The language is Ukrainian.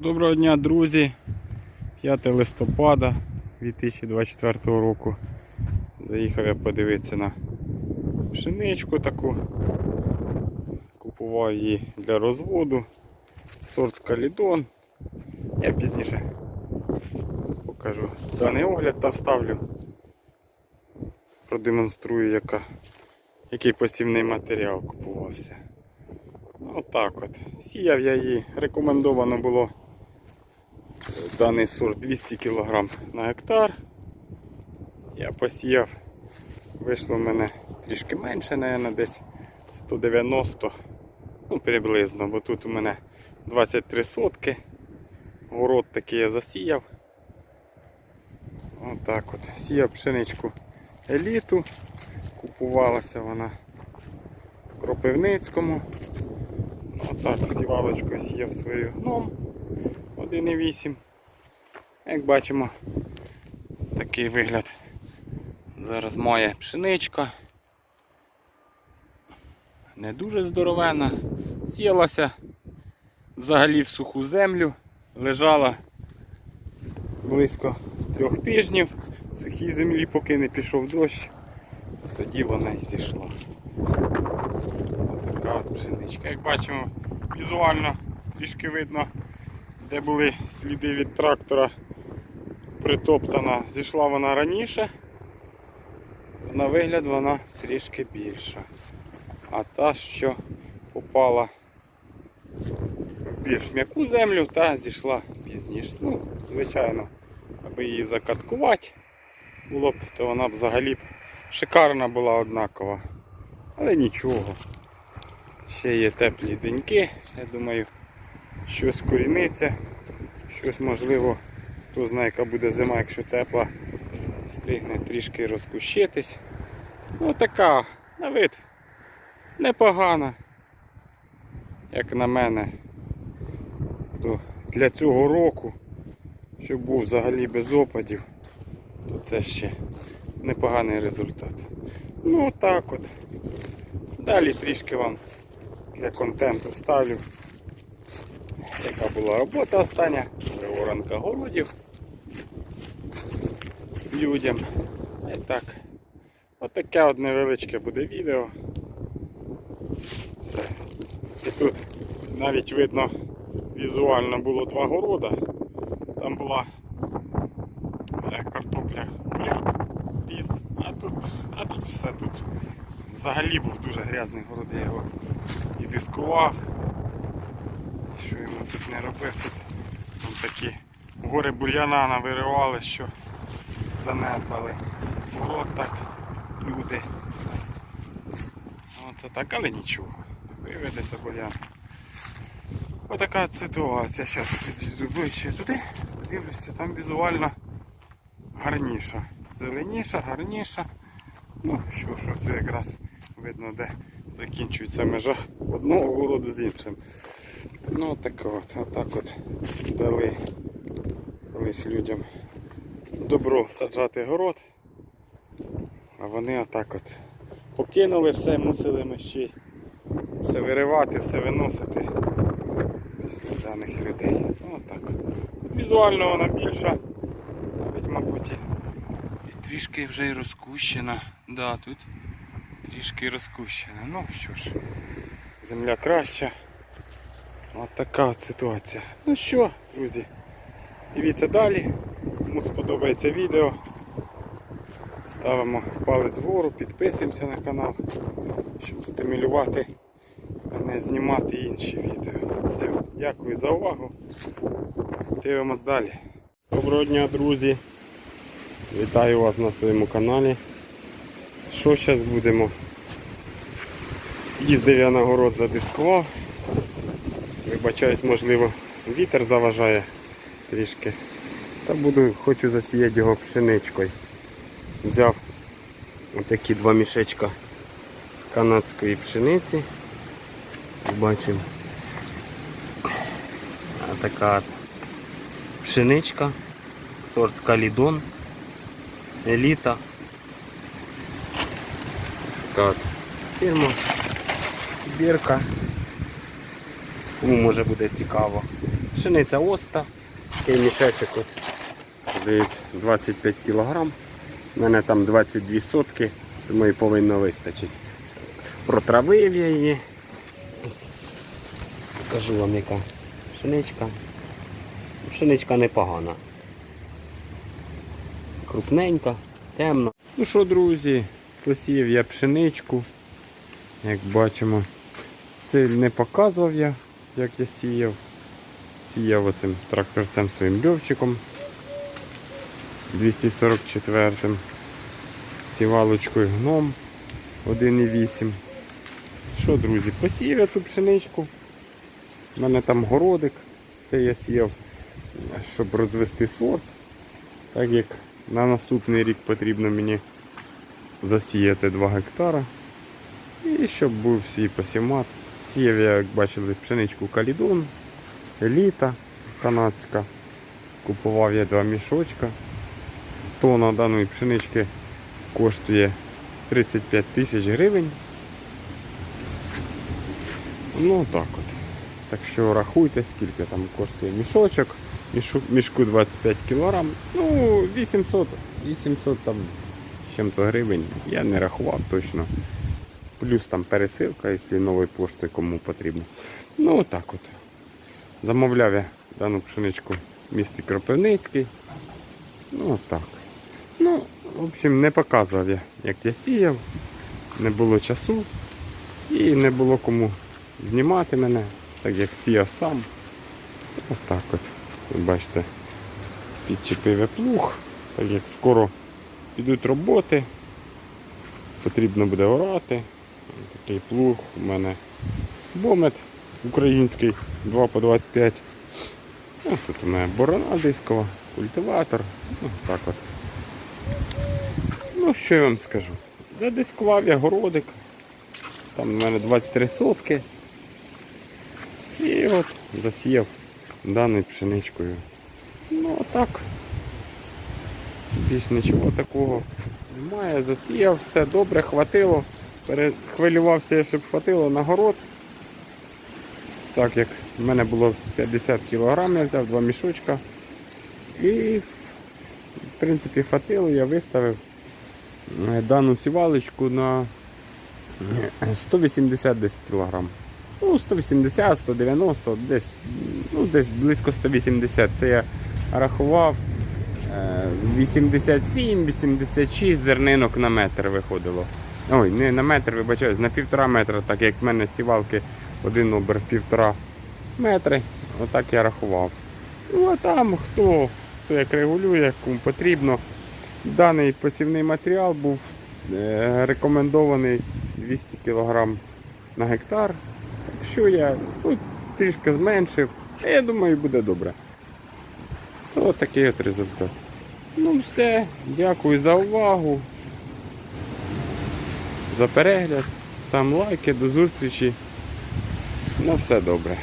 Доброго дня, друзі! 5 листопада 2024 року. Заїхав я подивитися на пшеничку таку. Купував її для розводу. Сорт Калідон. Я пізніше покажу даний огляд та вставлю. Продемонструю, яка, який посівний матеріал купувався. Отак от. Сіяв я її, рекомендовано було даний сорт 200 кг на гектар. Я посіяв, вийшло в мене трішки менше, мабуть, десь 190, ну приблизно, бо тут у мене 23 сотки. Город такий я засіяв. Отак от. Сіяв пшеничку еліту. Купувалася вона в Кропивницькому. Отак сівалочкою сіяв свою гном 1,8. Як бачимо, такий вигляд зараз має пшеничка. Не дуже здоровена. Сілася взагалі в суху землю, лежала близько трьох тижнів в сухій землі, поки не пішов дощ, тоді вона і зійшла. Ось Така от пшеничка. Як бачимо, візуально трішки видно, де були сліди від трактора притоптана. Зійшла вона раніше, то на вигляд вона трішки більша. А та, що попала в більш м'яку землю, та зійшла пізніше. Ну, звичайно, аби її закаткувати було б, то вона б взагалі б шикарна була однакова. Але нічого. Ще є теплі деньки. Я думаю, щось коріниться, щось можливо, хто знає, яка буде зима, якщо тепла, встигне трішки розкущитись. Ну така, на вид, непогана, як на мене. То для цього року, щоб був взагалі без опадів, то це ще непоганий результат. Ну так от. Далі трішки вам для контенту ставлю, яка була робота остання, приворонка городів людям. І так, отаке от невеличке буде відео. І тут навіть видно візуально було два города. Там була е, картопля ліс, а тут, а тут все тут. Взагалі був дуже грязний город, я його і дискував. Що йому тут не робив, там такі гори бур'яна навиривали, що занедбали. Город так, люди. Оце так, але нічого. Виведеться бур'ян. Отака ситуація. Зараз підійду ближче туди, подивлюся, там візуально гарніша. Зеленіша, гарніша. Ну, що, що це якраз видно, де закінчується межа одного городу з іншим. Ну так от, отак от дали колись людям добро саджати город. А вони отак от покинули все, мусили ми ще все виривати, все виносити після даних людей. Ну отак от. Візуально вона більша, навіть мабуть і трішки вже й розкущена. Да, тут трішки розкущена. Ну що ж, земля краща. От така от ситуація. Ну що, друзі, дивіться далі. Кому сподобається відео. Ставимо палець вгору, підписуємося на канал, щоб стимулювати мене знімати інші відео. Все, дякую за увагу. Дивимось далі. Доброго дня, друзі! Вітаю вас на своєму каналі. Що зараз будемо? Їздив я на город задискував. Вибачаюсь, можливо, вітер заважає трішки. Та буду, хочу засіяти його пшеничкою. Взяв отакі два мішечка канадської пшениці. Бачимо. Така пшеничка, сорт Калідон, еліта. Така от фірма, бірка. Кому може буде цікаво. Пшениця оста, такий мішечок от, дивіться, 25 кг. У мене там 22 сотки, тому і повинно вистачити. Протравив я її. Покажу вам яка пшеничка. Пшеничка непогана. Крупненька, темна. Ну що, друзі, посіяв я пшеничку. Як бачимо, це не показував я, як я сіяв. Сіяв оцим тракторцем своїм льовчиком 244 сівалочкою гном 1,8. Що, друзі, посіяв я ту пшеничку. У мене там городик. Це я сіяв, щоб розвести сорт. Так як на наступний рік потрібно мені засіяти 2 гектара. І щоб був свій посівмат. Сіяв як бачили, пшеничку калідон, еліта канадська. Купував я два мішочка. Тона даної пшенички коштує 35 тисяч гривень. Ну так от. Так що рахуйте, скільки там коштує мішочок. Мішу, мішку 25 кг. Ну, 800, 800 там чим-то гривень. Я не рахував точно. Плюс там пересилка, якщо новою поштою кому потрібно. Ну отак от. Замовляв я дану пшеничку в місті Кропивницький. Ну отак. Ну, в общем, не показував я, як я сіяв, не було часу і не було кому знімати мене, так як сіяв сам. Отак от. Ви бачите, підчепив я плуг, так як скоро підуть роботи, потрібно буде орати. Такий плуг у мене бомет український 2 по 25. Ну, тут у мене борона дискова, культиватор. Ну, так от. Ну, що я вам скажу? Задискував я городик. Там у мене 23 сотки. І от засіяв даною пшеничкою. Ну а так. Більш нічого такого немає. Засіяв, все добре, хватило. Перехвилювався, щоб хватило на город. Так як в мене було 50 кг, я взяв два мішочка. І в принципі хватило, я виставив е, дану сівалочку на е, 180 десь кг. Ну, 180, 190, десь, ну, десь близько 180. Це я рахував. е, 87-86 зернинок на метр виходило. Ой, не на метр, вибачаюсь, на півтора метра, так як в мене сівалки один обер півтора метри. Отак я рахував. Ну а там хто, хто як регулює, кому потрібно. Даний посівний матеріал був е, рекомендований 200 кг на гектар. Так що я ну, трішки зменшив, я думаю, буде добре. Ось такий от результат. Ну все, дякую за увагу, за перегляд, став лайки, до зустрічі. На все добре.